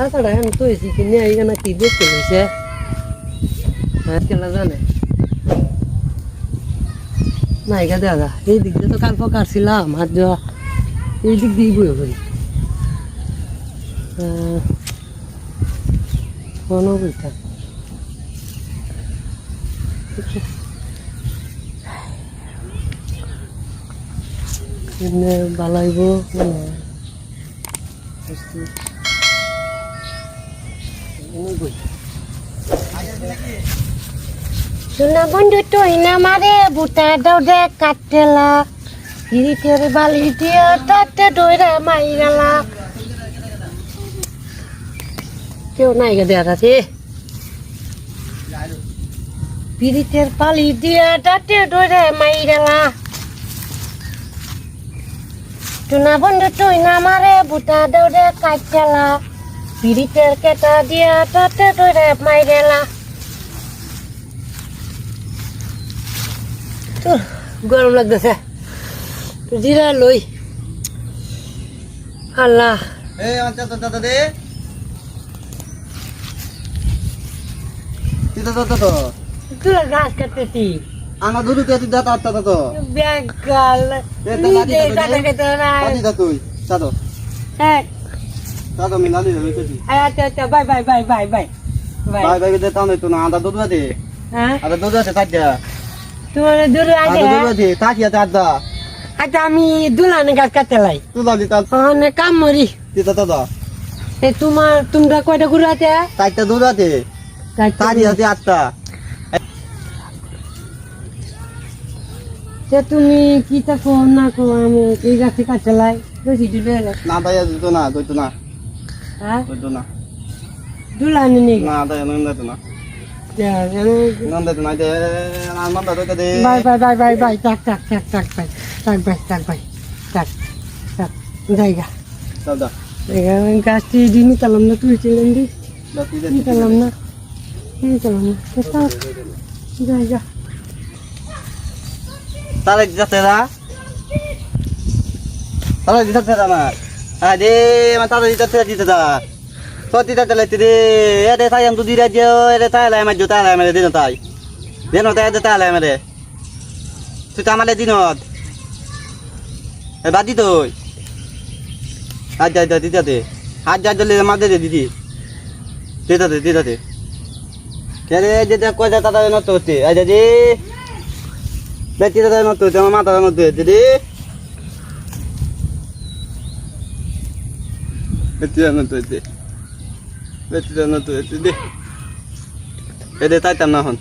তাছাড়া এখন তো এসি কিনে এখানে কি দেখতে হয়েছে হ্যাঁ কেলা জানে না এগা দেখা এই দিক দিয়ে তো কাল কাটছিলাম যাওয়া এই দিক দিয়ে বয়ে করি কোনো বইটা বালাইব মানে বুঝতে- সোনা বন্ধু তুই না মারে, বুটা দৌড়ে কাটেলা। হিরিতের বালি দিয়ে তাতে দৌড়ে মাইরালা। কেউ নাই গা দেখা আছে হিরিতের বালি দিয়ে তাতে দৌড়ে মাইরালা। সোনা বন্ধু তুই না মারে, বুটা দৌড়ে কাটেলা। হিরিতের কেটা দিয়ে তাতে দৌড়ে মাইরালা তো গরম লাগতেছে জিরা লই আল্লাহ আমার ঘাস কাটতেছি আনা দুরু তে তিতা তা তা তো ব্যাগ গাল তুই চাদো মি লাদি রে কইছি আচ্ছা আচ্ছা bye bye bye bye bye bye. ভাই ভাই দে তাও তো না আদা দুধ দে হ্যাঁ? আদা দুধ আছে তোমার দূরে আদা দুধ আছে আদা? আচ্ছা আমি দুলানে গাছ কাটতে লাই। কাম মরি তো এ তোমার তোমরা কয়টা গুরু আছে? আছে। আছে আটটা। তে তুমি কি তা কো না কো আমি এই গাছে কাটতে লাই। না তাই তো না তো না। হ্যাঁ তুই তো না দুলানে নেই না তাই নন দে তো না নন দে তো না দে না মন দে তো দে bye bye bye bye bye টাক টাক টাক টাক বাই টাক বাই টাক বাই টাক টাক জায়গা দাদা জায়গা গাছটি দি নিতালাম না দি দাদা দে আরে মা তারে দিতে দিতে দা তো দিতে তলে তে এরে তাই আমি দুদি রাজ্য এরে তাই লাই মা জুতা লাই মেরে, দিন তাই। দিন তাই দে তাই লাই মেরে। তুই তো আমালে দিনত বাদি তুই। আজ যা দিতে দে। আজ যা জলে মা দে দে, দিদি। দিতে দে দে। কে রে যেটা কই যা তাতা নত হতে আজ যে বেটিটা দেয় নতুন আমার মাথা নতুন দিদি। বেটিটা নতুন বেটিটা tu দিদি এদের তাইতাম না হন